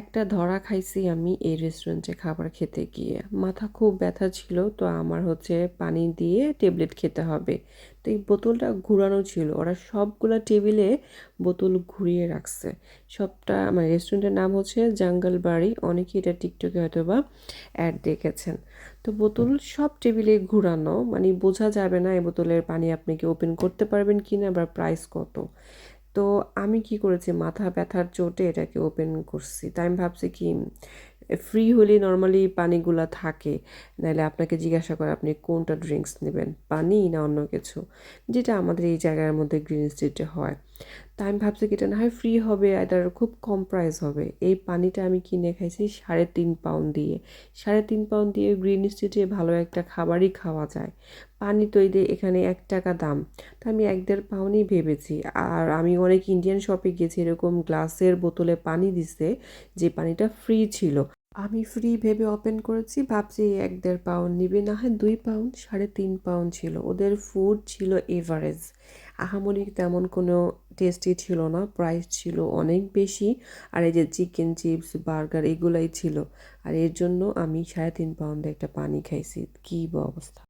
একটা ধরা খাইছি আমি এই রেস্টুরেন্টে খাবার খেতে গিয়ে। মাথা খুব ব্যথা ছিল, তো আমার হচ্ছে পানি দিয়ে ট্যাবলেট খেতে হবে। তো এই বোতলটা ঘুরানো ছিল, ওরা সবগুলা টেবিলে বোতল ঘুরিয়ে রাখছে। সবটা মানে রেস্টুরেন্টের নাম হচ্ছে জাঙ্গল বাড়ি অনেকে এটা টিকটকে হয়তো বা অ্যাড দেখেছেন। তো বোতল সব টেবিলে ঘুরানো মানে বোঝা যাবে না এই বোতলের পানি আপনি কি ওপেন করতে পারবেন কি না বা প্রাইস কত। তো আমি কি করেছি? মাথা ব্যথার চোটে এটাকে ওপেন করছি। তাই আমি ভাবছি কি ফ্রি হলে নর্মালি পানিগুলা থাকে। নাহলে আপনাকে জিজ্ঞাসা করে আপনি কোনটা ড্রিঙ্কস নেবেন? পানি না অন্য কিছু? যেটা আমাদের এই জায়গার মধ্যে গ্রিন স্ট্রিটে হয়। তাই আমি ভাবছি কি এটা না হয় ফ্রি হবে, এটার খুব কম প্রাইস হবে। এই পানিটা আমি কিনে খাইছি সাড়ে তিন পাউন্ড দিয়ে। সাড়ে তিন পাউন্ড দিয়ে গ্রিন স্ট্রিটে ভালো একটা খাবারই খাওয়া যায়। পানি তো এখানে এক টাকা দাম। তা আমি এক দেড় পাউন্ডই ভেবেছি। আর আমি অনেক ইন্ডিয়ান শপে গেছি, এরকম গ্লাসের বোতলে পানি দিছে, যে পানিটা ফ্রি ছিল। আমি ফ্রি ভেবে ওপেন করেছি, ভাবছি এক দেড় পাউন্ড নিবে, না হয় দুই পাউন্ড সাড়ে তিন পাউন্ড ছিল। ওদের ফুড ছিল এভারেজ আহামরি তেমন কোনো টেস্টি ছিল না প্রাইস ছিল অনেক বেশি। আর এই যে চিকেন চিপস বার্গার এগুলাই ছিল। আর এর জন্য আমি সাড়ে তিন পাউন্ডে একটা পানি খাইছি। কী অবস্থা।